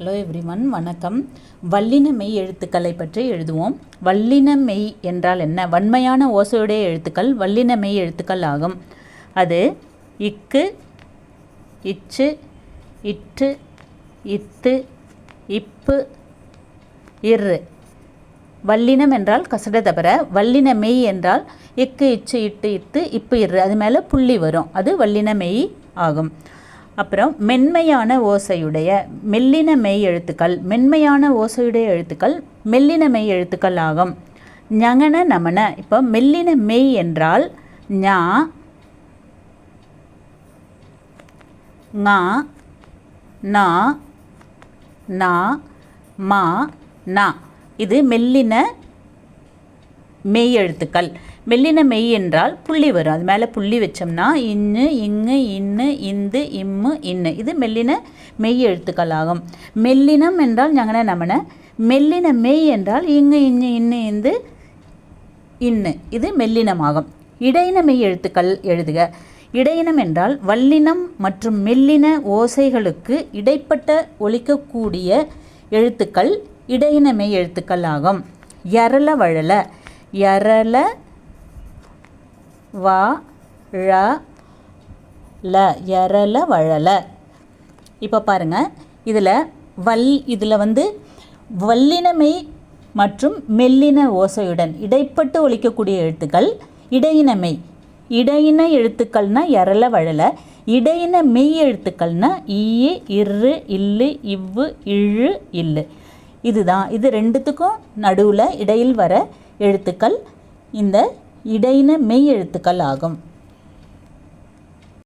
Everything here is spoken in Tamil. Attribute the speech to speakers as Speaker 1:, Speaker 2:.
Speaker 1: ஹலோ எவ்ரி ஒன் வணக்கம் வல்லின மெய் எழுத்துக்களை பற்றி எழுதுவோம் வல்லின மெய் என்றால் என்ன வன்மையான ஓசையுடைய எழுத்துக்கள் வல்லின மெய் எழுத்துக்கள் ஆகும் அது இக்கு இச்சு இட்டு இத்து இப்பு இரு வல்லினம் என்றால் கசட தவிர வல்லின மெய் என்றால் இக்கு இச்சு இட்டு இத்து இப்பு இரு அது மேலே புள்ளி வரும் அது வல்லின மெய் ஆகும் அப்புறம் மென்மையான ஓசையுடைய மெல்லின மெய் எழுத்துக்கள் மென்மையான ஓசையுடைய எழுத்துக்கள் மெல்லின மெய் எழுத்துக்கள் ஆகும் ஞங்கன நமன இப்போ மெல்லின மெய் என்றால் ஞா நா நா மா நா இது மெல்லின மெய் எழுத்துக்கள் மெல்லின மெய் என்றால் புள்ளி வரும் அது மேலே புள்ளி வச்சோம்னா இன்னு இங்கு இன்னு இந்து இம்மு இன்னு இது மெல்லின மெய் எழுத்துக்கள் ஆகும் மெல்லினம் என்றால் ஞான நமன மெல்லின மெய் என்றால் இங்கு இன்னு இன்னு இந்து இன்னு இது மெல்லினமாகும் இடையின மெய் எழுத்துக்கள் எழுதுக இடையினம் என்றால் வல்லினம் மற்றும் மெல்லின ஓசைகளுக்கு இடைப்பட்ட ஒழிக்கக்கூடிய எழுத்துக்கள் இடையின மெய் எழுத்துக்கள் ஆகும் எரள வழல யரல வ ழ ல யரல வழல இப்போ பாருங்கள் இதில் வல் இதில் வந்து வல்லினமை மற்றும் மெல்லின ஓசையுடன் இடைப்பட்டு ஒழிக்கக்கூடிய எழுத்துக்கள் இடையினமை இடையின எழுத்துக்கள்னா எரல வழல இடையின மெய் எழுத்துக்கள்னா ஈய இரு இல்லு இவ்வு இழு இல்லு இதுதான் இது ரெண்டுத்துக்கும் நடுவில் இடையில் வர எழுத்துக்கள் இந்த இடையின மெய் எழுத்துக்கள் ஆகும்